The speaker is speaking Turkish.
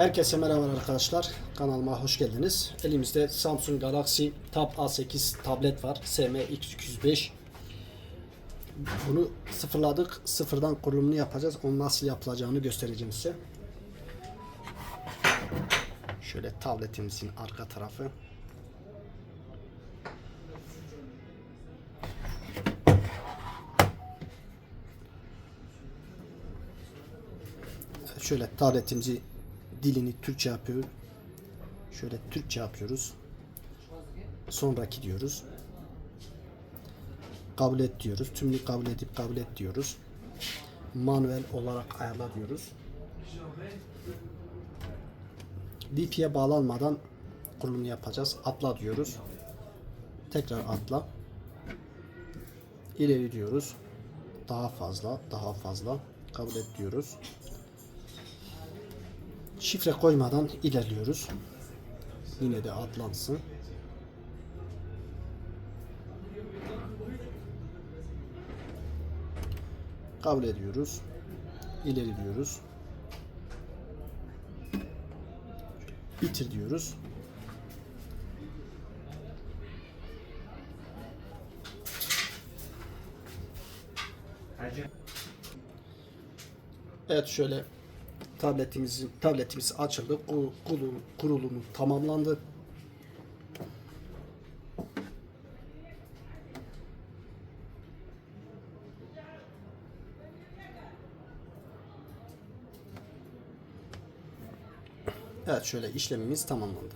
Herkese merhaba arkadaşlar. Kanalıma hoş geldiniz. Elimizde Samsung Galaxy Tab A8 tablet var. SM205. Bunu sıfırladık. Sıfırdan kurulumunu yapacağız. Onu nasıl yapılacağını göstereceğim size. Şöyle tabletimizin arka tarafı. Şöyle tabletimizi dilini Türkçe yapıyor. Şöyle Türkçe yapıyoruz. Sonraki diyoruz. Kabul et diyoruz. Tümünü kabul edip kabul et diyoruz. Manuel olarak ayarla diyoruz. DP'ye bağlanmadan kurulumunu yapacağız. Atla diyoruz. Tekrar atla. İleri diyoruz. Daha fazla, daha fazla. Kabul et diyoruz. Şifre koymadan ilerliyoruz. Yine de atlansın. Kabul ediyoruz. İleri diyoruz. Bitir diyoruz. Evet şöyle tabletimizin tabletimiz açıldı. Ku- Kurulum, kurulumu tamamlandı. Evet şöyle işlemimiz tamamlandı.